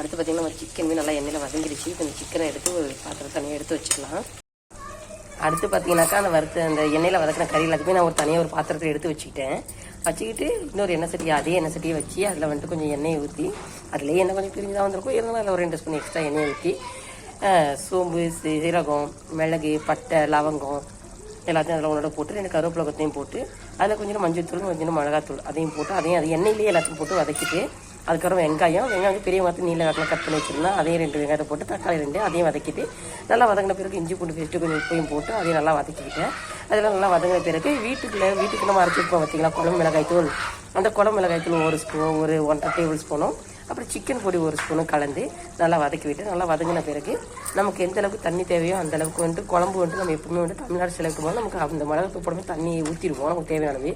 அடுத்து பார்த்தீங்கன்னா நம்ம சிக்கன் நல்லா எண்ணெயில் வதங்கிடுச்சு. இப்போ இந்த சிக்கனை எடுத்து ஒரு பாத்திரம் தனியாக எடுத்து வச்சுக்கலாம். அடுத்து பார்த்தீங்கன்னாக்கா அந்த வறுத்த அந்த எண்ணெயில் வதக்கின கறி எல்லாத்தையுமே நான் ஒரு தனியாக ஒரு பாத்திரத்தில் எடுத்து வச்சுக்கிட்டேன். வச்சுக்கிட்டு இன்னொரு எண்ணெய் சட்டியை அதே எண்ணெய் சட்டியை வச்சு அதில் வந்துட்டு கொஞ்சம் எண்ணெயை ஊற்றி அதுலேயே எண்ணெய் கொஞ்சம் பிரிஞ்சு தான் வந்திருக்கும். இருந்தாலும் அதில் ஒரு ரெண்டு ஸ்பூன் எக்ஸ்ட்ரா எண்ணெயை ஊற்றி சோம்பு சீரகம் மிளகு பட்டை லவங்கம் எல்லாத்தையும் அதில் உன்னோட போட்டு ரெண்டு கருவேப்பிலை கொத்தையும் போட்டு அதில் கொஞ்சம் மஞ்சள் தூள் கொஞ்சம் மிளகாத்தூள் அதையும் போட்டு அதையும் அது எண்ணெயிலேயே எல்லாத்தையும் போட்டு வதக்கிட்டு அதுக்கப்புறம் வெங்காயம் வெங்காயம் பெரிய மரத்து நீல கட்டில் கட் பண்ணி வச்சிருந்தா அதையும் ரெண்டு வெங்காயத்தை போட்டு தக்காளி ரெண்டு அதையும் வதக்கிட்டு நல்லா வதங்கின பிறகு இஞ்சி பூண்டு பேஸ்ட்டு கொஞ்சம் உப்பையும் போட்டு அதையும் நல்லா வதக்கிக்கிட்டேன் அதெல்லாம் நல்லா வதங்கின பிறகு வீட்டுக்குள்ளே வீட்டுக்குள்ளே நம்ம அரைச்சிருப்போம் பார்த்தீங்களா குழம்பு மிளகாய் தூள் அந்த குழம்பு மிளகாய் தூள் ஒரு ஸ்பூன் ஒரு ஒன்றரை டேபிள் ஸ்பூனும் அப்புறம் சிக்கன் பொடி ஒரு ஸ்பூனும் கலந்து நல்லா வதக்கி விட்டு நல்லா வதங்கின பிறகு நமக்கு எந்த அளவுக்கு தண்ணி தேவையோ அந்த அளவுக்கு வந்துட்டு குழம்பு வந்துட்டு நம்ம எப்பவுமே வந்து தமிழ்நாடு செலவுக்கு போது நமக்கு அந்த மிளகு போடும்போது தண்ணி ஊற்றிடுவோம் நமக்கு தேவையானது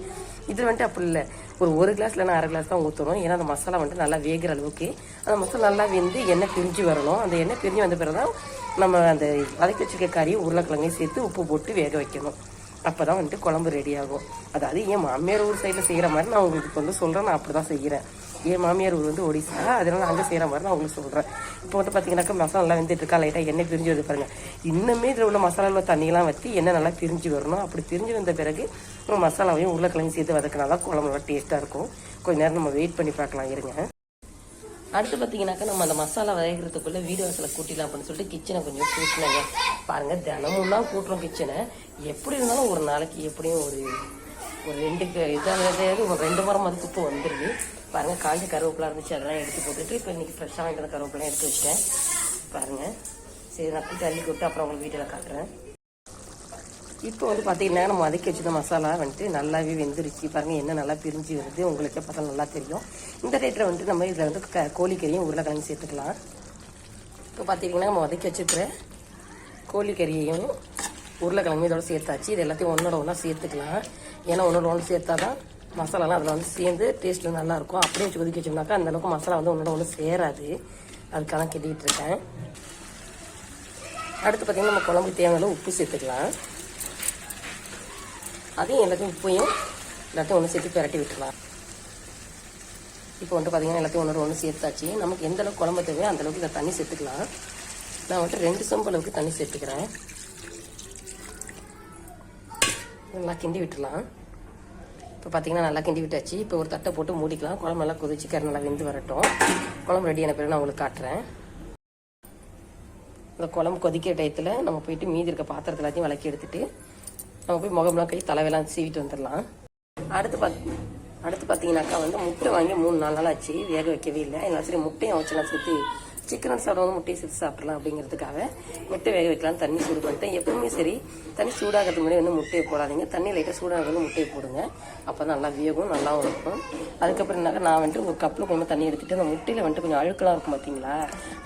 இது வந்துட்டு அப்படி இல்லை. ஒரு ஒரு கிளாஸ் இல்லைன்னா அரை கிளாஸ் தான் ஊற்றணும் ஏன்னா அந்த மசாலா வந்துட்டு நல்லா வேகிற அளவுக்கு. அந்த மசாலா நல்லா வெந்து எண்ணெய் பிரிஞ்சு வரணும். அந்த எண்ணெய் பிரிஞ்சு வந்த பிறகு தான் நம்ம அந்த வதக்கி வச்சிருக்க கறியும் உருளைக்கிழங்கையும் சேர்த்து உப்பு போட்டு வேக வைக்கணும். அப்போ தான் வந்துட்டு குழம்பு ரெடி ஆகும். அதாவது என் மாமியார் ஊர் சைடில் செய்கிற மாதிரி நான் உங்களுக்கு இப்போ வந்து சொல்கிறேன் நான் அப்படி தான் செய்கிறேன் என் மாமியார் ஊர் வந்து ஒடிசா அதனால அங்கே செய்கிற மாதிரி நான் உங்களுக்கு சொல்கிறேன் இப்போ வந்து பார்த்தீங்கன்னாக்கா மசாலா நல்லா வெந்துட்டு இருக்கா லைட்டாக எண்ணெய் பிரிஞ்சு வருது பாருங்கள் இன்னுமே இதில் உள்ள மசாலாவில் தண்ணியெல்லாம் வற்றி எண்ணெய் நல்லா பிரிஞ்சு வரணும். அப்படி பிரிஞ்சு வந்த பிறகு நம்ம மசாலாவையும் உருளைக்கிழங்கு சேர்த்து வதக்கினா தான் குழம்பு நல்லா டேஸ்ட்டாக இருக்கும். கொஞ்ச நேரம் நம்ம வெயிட் பண்ணி பார்க்கலாம் இருங்க. அடுத்து பார்த்தீங்கன்னாக்கா நம்ம அந்த மசாலா வரைகிறதுக்குள்ளே வீடு வாசலை கூட்டிடலாம் அப்படின்னு சொல்லிட்டு கிச்சனை கொஞ்சம் கூட்டினாங்க. பாருங்கள் தினமும் தான் கூட்டுறோம் கிச்சனை எப்படி இருந்தாலும் ஒரு நாளைக்கு எப்படியும் ஒரு ஒரு ரெண்டு க- இதாவது ஒரு ரெண்டு மரம் அது குப்பை வந்துடுது பாருங்க காஞ்ச கருவேப்பிலாம் இருந்துச்சு அதெல்லாம் எடுத்து போட்டுட்டு இப்போ இன்னைக்கு ஃப்ரெஷ்ஷாக வாங்கிட்டு வந்த கருவேப்பிலாம் எடுத்து வச்சிட்டேன். பாருங்கள் சரி நான் தள்ளி கூப்பிட்டு அப்புறம் உங்களுக்கு வீட்டில் காட்டுறேன். இப்போ வந்து பார்த்தீங்கன்னா நம்ம வதக்கி வச்சிருந்த மசாலா வந்துட்டு நல்லாவே வெந்துருச்சு. பாருங்கள் என்ன நல்லா பிரிஞ்சு வருது. உங்களுக்கே பார்த்தா நல்லா தெரியும். இந்த ரேட்டில் வந்துட்டு நம்ம இதில் வந்து க- கோழிக்கறியும் உருளைக்கிழங்கு சேர்த்துக்கலாம். இப்போ பார்த்தீங்கன்னா நம்ம வதக்கி வச்சிருக்கிற கோழிக்கறியையும் உருளைக்கிழங்கு இதோட சேர்த்தாச்சு. இது எல்லாத்தையும் ஒன்றோட ஒன்றா சேர்த்துக்கலாம். ஏன்னா ஒன்றோட ஒன்று சேர்த்தா தான் மசாலாலாம் அதில் வந்து சேர்ந்து டேஸ்ட்டில் நல்லாயிருக்கும் அப்படியே வச்சு கொதிக்க வச்சோம்னாக்கா அந்த அளவுக்கு மசாலா வந்து ஒன்றோட ஒன்று சேராது. அதுக்காக தான் இருக்கேன். அடுத்து பார்த்தீங்கன்னா நம்ம குழம்புக்கு தேவையான உப்பு சேர்த்துக்கலாம். அதையும் எல்லாத்தையும் உப்பையும் எல்லாத்தையும் ஒன்று சேர்த்து பிரட்டி விட்டுலாம் இப்போ வந்துட்டு பார்த்தீங்கன்னா எல்லாத்தையும் ஒன்று ஒன்று சேர்த்தாச்சு. நமக்கு எந்த அளவுக்கு குழம்பு தேவையோ அந்த அளவுக்கு இதை தண்ணி சேர்த்துக்கலாம். நான் வந்துட்டு ரெண்டு சொம்பு அளவுக்கு தண்ணி சேர்த்துக்கிறேன். நல்லா கிண்டி விட்டுலாம் இப்போ பார்த்தீங்கன்னா நல்லா கிண்டி விட்டாச்சு. இப்போ ஒரு தட்டை போட்டு மூடிக்கலாம். குழம்பு நல்லா கொதிச்சு கறி நல்லா வெந்து வரட்டும். குழம்பு ரெடியான பிறகு நான் உங்களுக்கு காட்டுறேன். இந்த குழம்பு கொதிக்கிற டயத்தில் நம்ம போயிட்டு மீதி இருக்க பாத்திரத்தில் எல்லாத்தையும் விளக்கி எடுத்துகிட்டு நம்ம போய் முகம்லாம் கை தலைவெல்லாம் சீவிட்டு வந்துடலாம். அடுத்து பார்த்து அடுத்து பார்த்தீங்கன்னாக்கா வந்து முட்டை வாங்கி மூணு நாலு நாள் ஆச்சு. வேக வைக்கவே இல்லை. எல்லாம் சரி முட்டையும் வச்சுலாம் சேர்த்து சிக்கன் சாப்பிடுவோம் முட்டையை சேர்த்து சாப்பிடலாம் அப்படிங்கிறதுக்காக முட்டை வேக வைக்கலாம் தண்ணி சூடு பண்ணிட்டேன் எப்பவுமே சரி தண்ணி சூடாகிறதுக்கு முன்னாடி வந்து முட்டையை போடாதீங்க. தண்ணி லைட்டாக சூடாகிறது முட்டையை போடுங்க. அப்போ தான் நல்லா வேகும் நல்லாவும் இருக்கும் அதுக்கப்புறம் என்னாக்கா நான் வந்துட்டு ஒரு கப்பில் கொஞ்சம் தண்ணி எடுத்துகிட்டு அந்த முட்டையில் வந்துட்டு கொஞ்சம் அழுக்கெல்லாம் இருக்கும் பார்த்தீங்களா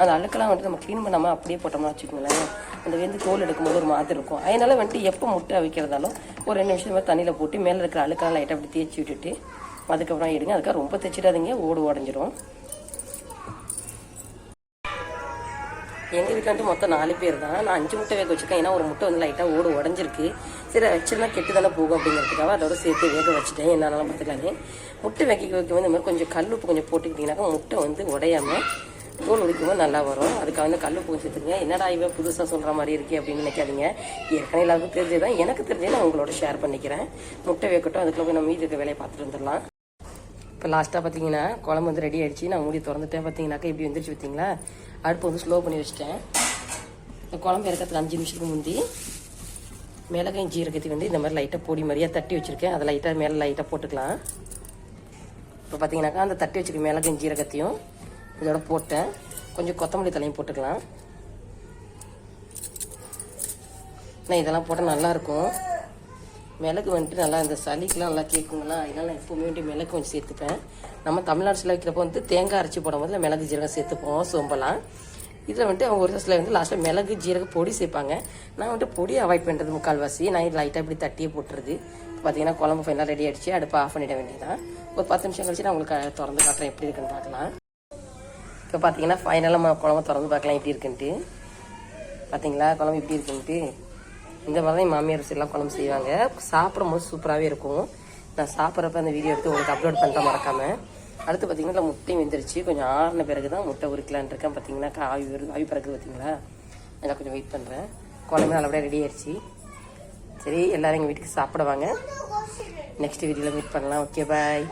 அந்த அழுக்கெல்லாம் வந்துட்டு நம்ம க்ளீன் பண்ணாமல் அப்படியே போட்டோம்னா வச்சுக்கோங்களேன் அந்த வெந்து தோல் எடுக்கும்போது ஒரு மாதிரி இருக்கும். அதனால வந்துட்டு எப்போ முட்டை அவிக்கிறதாலும் ஒரு ரெண்டு நிமிஷம் தண்ணியில் போட்டு மேலே இருக்கிற அழுக்கெல்லாம் லைட்டாக அப்படி தேய்ச்சி விட்டுட்டு அதுக்கப்புறம் எடுங்க. அதுக்காக ரொம்ப தைச்சிடாதீங்க ஓடு உடஞ்சிரும். எங்கள் வீட்டில் வந்து மொத்தம் நாலு பேர் தான் நான் அஞ்சு முட்டை வேக வச்சுருக்கேன். ஏன்னா ஒரு முட்டை வந்து லைட்டாக ஓடு உடஞ்சிருக்கு. சரி வச்சிருந்தா கெட்டு தானே போகும் அப்படிங்கிறதுக்காக அதோட சேர்த்து வேக வச்சுட்டேன். என்னாலும் பார்த்துக்கலான்னு முட்டை வைக்க வைக்க வந்து இந்த மாதிரி கொஞ்சம் கல் உப்பு கொஞ்சம் போட்டுக்கிட்டிங்கனாக்கா முட்டை வந்து உடையாமல் தோல் உடிக்கும்போது நல்லா வரும். அதுக்காக வந்து கல் உப்பு சேர்த்துக்கோங்க. என்னடா இவன் புதுசாக சொல்கிற மாதிரி இருக்கே அப்படின்னு நினைக்காதீங்க. ஏற்கனவே எல்லாருக்கும் தெரிஞ்சதான் எனக்கு தெரிஞ்சு நான் உங்களோட ஷேர் பண்ணிக்கிறேன். முட்டை வைக்கட்டும் அதுக்குள்ள போய் நம்ம மீதி இருக்க வேலையை பார்த்துட்டு வந்துடலாம். இப்போ லாஸ்ட்டாக பார்த்தீங்கன்னா குழம்பு வந்து ரெடி ஆகிடுச்சு நான் மூடி திறந்துட்டேன் பார்த்தீங்கன்னாக்கா. இப்படி வந்துருச்சு பார்த்தீங்களா? அடுப்பு வந்து ஸ்லோ பண்ணி வச்சுட்டேன். இந்த குழம்பு இறக்கிறதுக்கு அஞ்சு நிமிஷத்துக்கு முந்தி மிளகாயும் ஜீரகத்தையும் வந்து இந்த மாதிரி லைட்டாக பொடி மாதிரியாக தட்டி வச்சுருக்கேன். அதை லைட்டாக மேலே லைட்டாக போட்டுக்கலாம். இப்போ பார்த்தீங்கன்னாக்கா அந்த தட்டி வச்சுருக்க மிளகாயும் ஜீரகத்தையும் இதோட போட்டேன். கொஞ்சம் கொத்தமல்லி தலையும் போட்டுக்கலாம். நான் இதெல்லாம் போட்டால் நல்லாயிருக்கும் மிளகு வந்துட்டு நல்லா இந்த சளிக்கெலாம் நல்லா கேட்குங்களா அதனால் நான் எப்போவுமே வந்துட்டு மிளகு கொஞ்சம் சேர்த்துப்பேன். நம்ம தமிழ்நாடு சில வைக்கிறப்போ வந்து தேங்காய் அரைச்சி போடும் இல்லை மிளகு ஜீரகம் சேர்த்துப்போம் சோம்பலாம் இதில் வந்துட்டு அவங்க ஒரு சில வந்து லாஸ்ட்டில் மிளகு ஜீரக பொடி சேர்ப்பாங்க. நான் வந்துட்டு பொடி அவாய்ட் பண்ணுறது முக்கால்வாசி. நான் லைட்டாக இப்படி தட்டியே போட்டுறது. பார்த்தீங்கன்னா குழம்பு ஃபைனலாக ரெடி ஆகிடுச்சு அடுப்பை ஆஃப் பண்ணிட வேண்டியதான் ஒரு பத்து நிமிஷம் கழிச்சு நான் உங்களுக்கு திறந்து காட்டுறேன். எப்படி இருக்குன்னு பார்க்கலாம். இப்போ பார்த்தீங்கன்னா ஃபைனலாக குழம்பு திறந்து பார்க்கலாம். எப்படி இருக்குன்ட்டு. பார்த்தீங்களா குழம்பு எப்படி இருக்குன்ட்டு. இந்த மாதிரி தான் என் மாமியார் எல்லாம் குழம்பு செய்வாங்க. சாப்பிடும்போது சூப்பராகவே இருக்கும். நான் சாப்பிட்றப்ப அந்த வீடியோ எடுத்து உங்களுக்கு அப்லோட் பண்ணிட்டேன் மறக்காமல் அடுத்து பார்த்தீங்கன்னா முட்டையும் வெந்துருச்சு. கொஞ்சம் ஆறின பிறகு தான் முட்டை உரிக்கலான்னு இருக்கேன். பார்த்தீங்கன்னாக்கா ஆவி வருது ஆவி பிறகு பார்த்தீங்களா நான் கொஞ்சம் வெயிட் பண்ணுறேன் குழம்பு நல்லபடியாக ரெடி ஆயிடுச்சு. சரி எல்லோரும் எங்கள் வீட்டுக்கு சாப்பிடுவாங்க நெக்ஸ்ட் வீடியோவில் மீட் பண்ணலாம். Okay bye